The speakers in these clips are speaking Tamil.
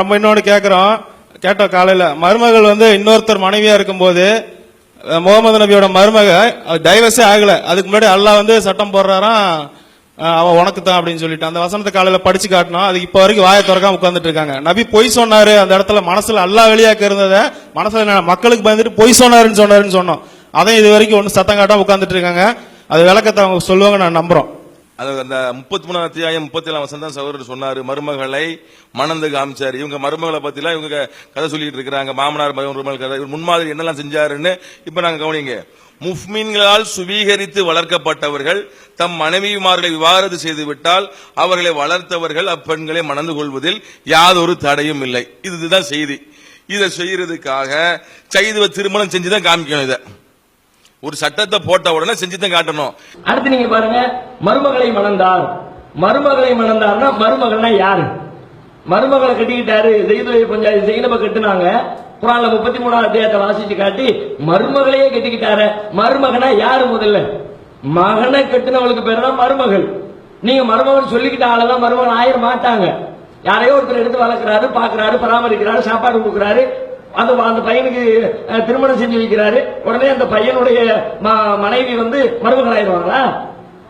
நம்ம இன்னொன்று கேட்குறோம் கேட்டோம் காலையில். மருமகள் வந்து இன்னொருத்தர் மனைவியாக இருக்கும்போது முகமது நபியோட மருமக டைவர்ஸே ஆகலை. அதுக்கு முன்னாடி அல்லாஹ் வந்து சட்டம் போடுறாராம். அவன் உனக்கு தான் அப்படின்னு சொல்லிட்டு அந்த வசனத்தை காலையில் படிச்சு காட்டினோம். அது இப்போ வரைக்கும் வாயை திறக்காம உட்காந்துட்டு இருக்காங்க. நபி பொய் சொன்னாரு. அந்த இடத்துல மனசில் அல்லாஹ் வெளியாக்க இருந்ததை மனசில் என்ன, மக்களுக்கு பயந்துட்டு பொய் சொன்னாருன்னு சொன்னாருன்னு சொன்னோம். அதையும் இது வரைக்கும் ஒன்று சத்தம் காட்டாக உட்காந்துட்டு இருக்காங்க. அது விளக்கத்தை அவங்க சொல்லுவாங்க நான் நம்புறோம். அது அந்த முப்பத்தி மூணாம் அத்தியாயம் முப்பத்தி ஏழாம் வசந்தம் சகோதரர் சொன்னாரு. மருமகளை மணந்து காமிச்சாரு. இவங்க மருமகளை பத்திலாம் இவங்க கதை சொல்லிட்டு இருக்கிறாங்க. மாமனார் மருமகள் கதை. இவர் முன்மாதிரி என்னெல்லாம் செஞ்சாருன்னு இப்ப நாங்க கவனிங்க. முஃப்மீன்களால் சுவீகரித்து வளர்க்கப்பட்டவர்கள் தம் மனைவிமார்களை விவாகரத்து செய்துவிட்டால் அவர்களை வளர்த்தவர்கள் அப்பெண்களை மணந்து கொள்வதில் யாதொரு தடையும் இல்லை. இதுதான் செய்தி. இதை செய்யறதுக்காக செய்து திருமணம் செஞ்சுதான் காமிக்கணும் இதை. ஒரு சட்டத்தை போட்ட உடனே செஞ்சுதான் காட்டணும். அடுத்து நீங்க பாருங்க மருமகளை மணந்தார். மருமகளை மணந்தார்னா மருமகள்னா யாரு? மருமகளை கட்டிக்கிட்டாரு செய்து பஞ்சாயத்து செய்யனப்ப கட்டுனாங்க. குரான்ல முப்பத்தி மூணாவது அத்தியாயத்தை வாசிச்சு காட்டி மருமகளையே கட்டிக்கிட்டாரு. மருமகனா யாரு முதல்ல? மகனை கட்டினவளுக்கு பேர் தான் மருமகள். நீங்க மருமகன் சொல்லிக்கிட்ட ஆளெல்லாம் மருமகன் ஆயிர மாட்டாங்க. யாரையோ ஒருத்தர் எடுத்து வளர்க்குறாரு பாக்குறாரு பராமரிக்கிறாரு சாப்பாடு கொடுக்குறாரு அந்த அந்த பையனுக்கு திருமணம் செஞ்சு வைக்கிறாரு. உடனே அந்த பையனுடைய ம- மனைவி வந்து மருமகள் ஆயிடுவாங்களா?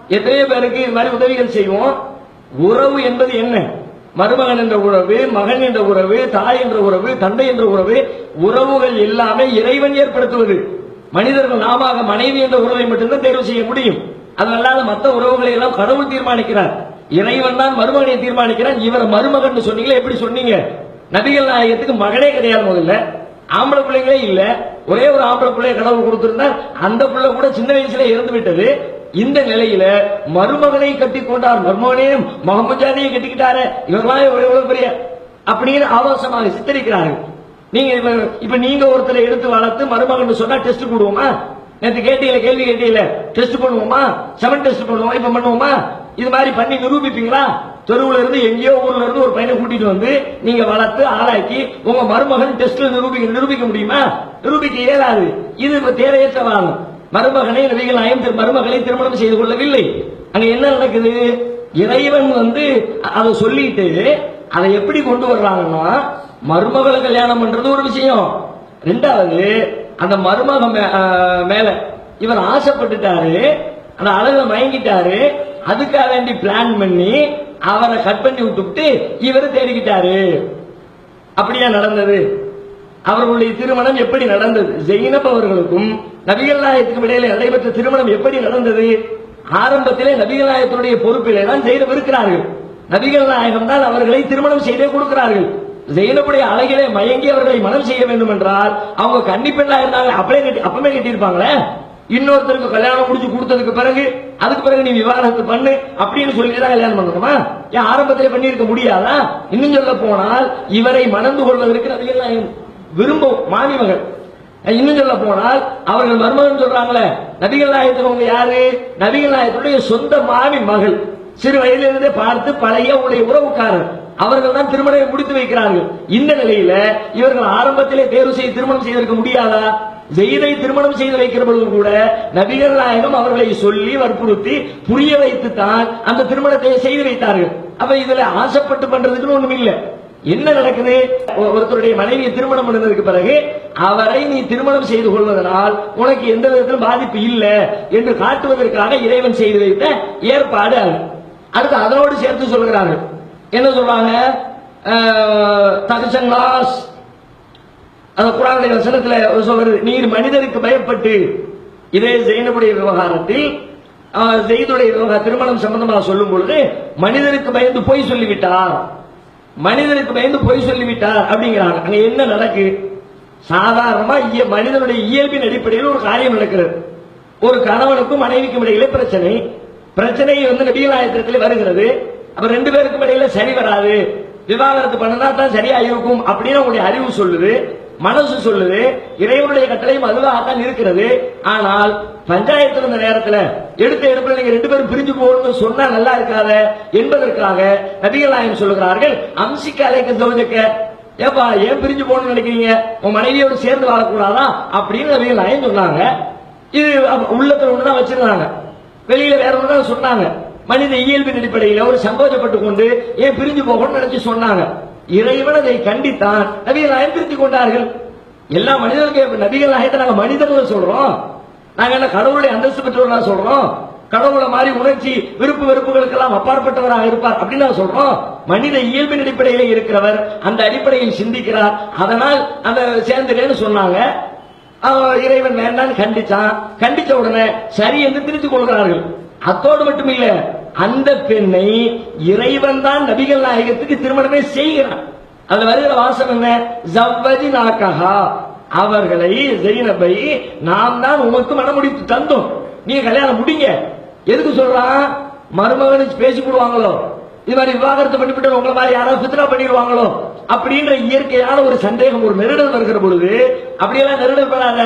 எத்தனையோ பேருக்கு இது மாதிரி உதவிகள் செய்வோம். உறவு என்பது என்ன? மருமகன் என்ற உறவு மகன் என்ற உறவு தாய் என்ற உறவு தந்தை என்ற உறவு உறவுகள் எல்லாமே இறைவன் ஏற்படுத்துவது. மனிதர்கள் நாம மனைவி என்ற உறவை மட்டும்தான் தேர்வு செய்ய முடியும். அதனால மற்ற உறவுகளை எல்லாம் கடவுள் தீர்மானிக்கிறார். இறைவன் தான் மருமகனை தீர்மானிக்கிறான். இவர் மருமகன் சொன்னீங்களே? எப்படி சொன்னீங்க? நபிகள் நாயகத்துக்கு மகனே கிடையாது முதல்ல. ஆம்பளை பிள்ளைங்களே இல்ல. ஒரே ஒரு ஆம்பளை பிள்ளைய கடவுள் கொடுத்திருந்தார் அந்த பிள்ளை கூட சின்ன வயசுல இறந்து விட்டது. இந்த நிலையில மருமகனை கட்டி கொண்டார். மருமகனையும் மகமுஜானையும் கட்டிக்கிட்டாரு. இவர்களா எவ்வளவு பெரிய அப்படின்னு ஆபாசமாக சித்தரிக்கிறார்கள். நீங்க இப்ப இப்ப நீங்க ஒருத்தரை எடுத்து வளர்த்து மருமகன் சொன்னா டெஸ்ட் போடுவோமா? நேற்று கேட்டீங்கள கேள்வி கேட்டீங்கள டெஸ்ட் பண்ணுவோமா செவன் டெஸ்ட் பண்ணுவோம் இப்ப பண்ணுவோமா? இது மாதிரி பண்ணி நிரூபிப்பீங்களா? தெருவுல இருந்து எங்கேயோ ஊர்ல இருந்து ஒரு பையனை கூட்டிட்டு வந்து நீங்க வளர்த்து ஆளாக்கி உங்க மருமகன் டெஸ்ட்ல நிரூபிக்க நிரூபிக்க முடியுமா? நிரூபிக்க இயலாது. இது இப்ப தேவையற்ற வாதம். மருமகனை நபிகள் நாயம் மருமகளை திருமணம் செய்து கொள்ளவில்லை. அங்க என்ன நடக்குது? இறைவன் வந்து அதை சொல்லிட்டு அதை எப்படி கொண்டு வர்றாங்கன்னா மருமகளை கல்யாணம் பண்றது ஒரு விஷயம். ரெண்டாவது அந்த மருமக மே- மேல இவர் ஆசைப்பட்டுட்டாரு அந்த அழகுல மயங்கிட்டாரு அதுக்காக வேண்டி பிளான் பண்ணி அவரை கட் பண்ணி விட்டுவிட்டு இவரை தேடிக்கிட்டாரு. அப்படியா நடந்தது? அவர்களுடைய திருமணம் எப்படி நடந்தது? ஜெயினப் அவர்களுக்கும் நபிகள் நாயகத்துக்கும் இடையில நடைபெற்ற திருமணம் எப்படி நடந்தது? ஆரம்பத்திலே நபிகள் நாயகத்தினுடைய பொறுப்பிலே தான் ஜெயினப் இருக்கிறார்கள். நபிகள் நாயகம் தான் அவர்களை திருமணம் செய்தே கொடுக்கிறார்கள். ஜெயினப்புடைய அழகிலே மயங்கி அவர்களை மனம் செய்ய வேண்டும் என்றால் அவங்க கண்டிப்பெல்லாம் இருந்தாங்க அப்படியே கட்டி அப்பமே கட்டியிருப்பாங்களே? இன்னொருத்தருக்கு கல்யாணம் முடிச்சு கொடுத்ததுக்கு பிறகு அதுக்கு பிறகு நீ விவாகரத்து பண்ணு அப்படின்னு சொல்லிட்டு தான் கல்யாணம் பண்ணணுமா? ஏன் ஆரம்பத்திலே பண்ணியிருக்க முடியாதா? இன்னும் சொல்ல போனால் இவரை மணந்து கொள்வதற்கு நபிகள் விரும்பும் மாமிமகள். இன்னும் சொல்ல போனால் அவர்கள் மருமகன் சொல்றாங்களே நபிகள் நாயகத்துக்கு யாரு? நபிகள் நாயகத்துடைய சொந்த மாமி மகள் சிறு வயதிலிருந்தே பார்த்து பழைய உடைய உறவுக்காரர். அவர்கள் தான் திருமணம் முடித்து வைக்கிறார்கள். இந்த நிலையில இவர்கள் ஆரம்பத்திலே தேர்வு செய்து திருமணம் செய்திருக்க முடியாதா? ஜெயிதை திருமணம் செய்து வைக்கிற பொழுது கூட நபிகள் நாயகம் அவர்களை சொல்லி வற்புறுத்தி புரிய வைத்து தான் அந்த திருமணத்தை செய்து வைத்தார்கள். அப்ப இதுல ஆசைப்பட்டு பண்றதுக்குன்னு ஒண்ணும் இல்ல. என்ன நடக்குது? ஒருத்தருடைய மனைவியை திருமணம் பண்ணதுக்கு பிறகு அவரை நீ திருமணம் செய்து கொள்வதனால் உனக்கு எந்த விதத்திலும் பாதிப்பு இல்லை என்று காட்டுவதற்காக இறைவன் செய்து வைத்த ஏற்பாடு அது. அடுத்து அதனோடு சேர்த்து சொல்கிறார்கள் என்ன சொல்றாங்க? தகுசன்னாஸ் அந்த குரானுடைய வசனத்துல சொல்றது நீர் மனிதருக்கு பயப்பட்டு. இதே ஜெயினுடைய விவகாரத்தில் ஆஹ், ஜெயிதுடைய விவகார திருமணம் சம்பந்தமாக சொல்லும் பொழுது மனிதருக்கு பயந்து பொய் சொல்லிவிட்டார். மனிதனுக்கு பயந்து பொய் சொல்லிவிட்டார் அப்படிங்கிறாங்க. அங்க என்ன நடக்கு? சாதாரணமா இய- மனிதனுடைய இயல்பின் அடிப்படையில் ஒரு காரியம் நடக்கிறது. ஒரு கணவனுக்கும் மனைவிக்கும் இடையில பிரச்சனை. பிரச்சனை வந்து நபிகளாயத்திரத்தில் வருகிறது. அப்ப ரெண்டு பேருக்கும் இடையில சரி வராது. விவாகரத்து பண்ணனா தான் சரியா இருக்கும் அப்படின்னு உங்களுடைய அறிவு சொல்லுது. மனசு சொல்லுது இறைவனுடைய கட்டளையும் அதுவாகத்தான் இருக்கிறது. ஆனால் பஞ்சாயத்து இருந்த நேரத்துல எடுத்த எடுப்பில் நீங்க ரெண்டு பேரும் பிரிஞ்சு போகணும்னு சொன்னா நல்லா இருக்காத என்பதற்காக நபிகள் நாயகம் சொல்லுகிறார்கள் அம்சிக்க அலைக்க சௌஜக்க ஏப்பா ஏன் பிரிஞ்சு போகணும்னு நினைக்கிறீங்க? உன் மனைவியோடு சேர்ந்து வாழக்கூடாதா? அப்படின்னு நபிகள் நாயகம் சொன்னாங்க. இது உள்ளத்துல ஒண்ணுதான் வச்சிருந்தாங்க. வெளியில வேற ஒண்ணுதான் சொன்னாங்க. மனித இயல்பின் அடிப்படையில் ஒரு சந்தோஷப்பட்டு கொண்டு ஏன் பிரிஞ்சு போகணும்னு நினைச்சு சொன்னாங்க. இறைவன் அதை கண்டித்தான் நபிகள் நாயம் திருத்திக் கொண்டார்கள். எல்லா மனிதர்களுக்கு நபிகள் நாயத்தை நாங்க மனிதர்கள் சொல்றோம். நாங்க என்ன கடவுளுடைய அந்தஸ்து பெற்றவர்களா சொல்றோம்? கடவுளை மாதிரி உணர்ச்சி விருப்பு வெறுப்புகளுக்கெல்லாம் அப்பாற்பட்டவராக இருப்பார் அப்படின்னு நான் சொல்றோம். மனித இயல்பின் அடிப்படையில் இருக்கிறவர் அந்த அடிப்படையில் சிந்திக்கிறார். அதனால் அந்த சேர்ந்துட்டேன்னு சொன்னாங்க. அவன் இறைவன் வேண்டான்னு கண்டிச்சான். கண்டிச்ச உடனே சரி என்று திருத்திக் கொள்கிறார்கள். அத்தோடு மட்டும் இல்லை அந்த பெண்ணை இறைவன் தான் நபிகள் நாயகத்துக்கு திருமணமே செய்கிறான். அந்த வருகிற வாசம் என்ன? ஜவ்வஜி நாக்கஹா. அவர்களை ஜெயினபை நாம் தான் உமக்கு மனமுடித்து தந்தோம். நீங்க கல்யாணம் முடிங்க. எதுக்கு சொல்றான் மருமகனுக்கு பேசி போடுவாங்களோ? இது மாதிரி விவாகரத்து பண்ணிவிட்டு உங்களை மாதிரி யாராவது பித்ரா பண்ணிடுவாங்களோ? அப்படின்ற இயற்கையான ஒரு சந்தேகம் ஒரு நெருடல் வருகிற பொழுது அப்படியெல்லாம் நெருடல் பெறாத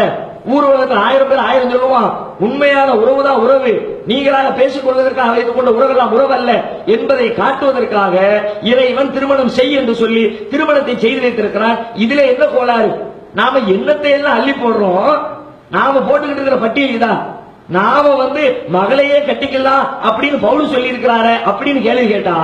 ஊர் உலகத்தில் ஆயிரம் பேர் ஆயிரம் சொல்லுவான் உண்மையான உறவு தான் உறவு. நீங்களாக பேசிக் கொள்வதற்காக வைத்துக் கொண்ட உறவெல்லாம் உறவு அல்ல என்பதை காட்டுவதற்காக இறைவன் திருமணம் செய் என்று சொல்லி திருமணத்தை செய்து வைத்திருக்கிறான் இதுல என்ன கோளாறு? நாம எண்ணத்தை எல்லாம் அள்ளி போடுறோம். நாம போட்டுக்கிட்டு இருக்கிற பட்டியல் தான் நாம வந்து மகளையே கட்டிக்கலாம் அப்படின்னு பவுல் சொல்லி இருக்கிறாரு அப்படின்னு கேள்வி கேட்டா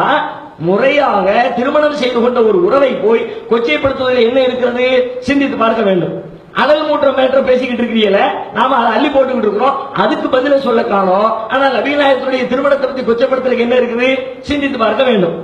முறையாக திருமணம் செய்து கொண்ட ஒரு உறவை போய் கொச்சைப்படுத்துவதில் என்ன இருக்கிறது? சிந்தித்து பார்க்க வேண்டும். அளவு மூன்ற மேட்டர் பேசிக்கிட்டு இருக்கிறீங்கள நாம அதை அள்ளி போட்டுக்கிட்டு இருக்கிறோம். அதுக்கு பதில சொல்ல காணோம். ஆனால் நவீனாயத்துடைய திருமணத்தை பத்தி கொச்சப்படுத்துறதுக்கு என்ன இருக்குது? சிந்தித்து பார்க்க வேண்டும்.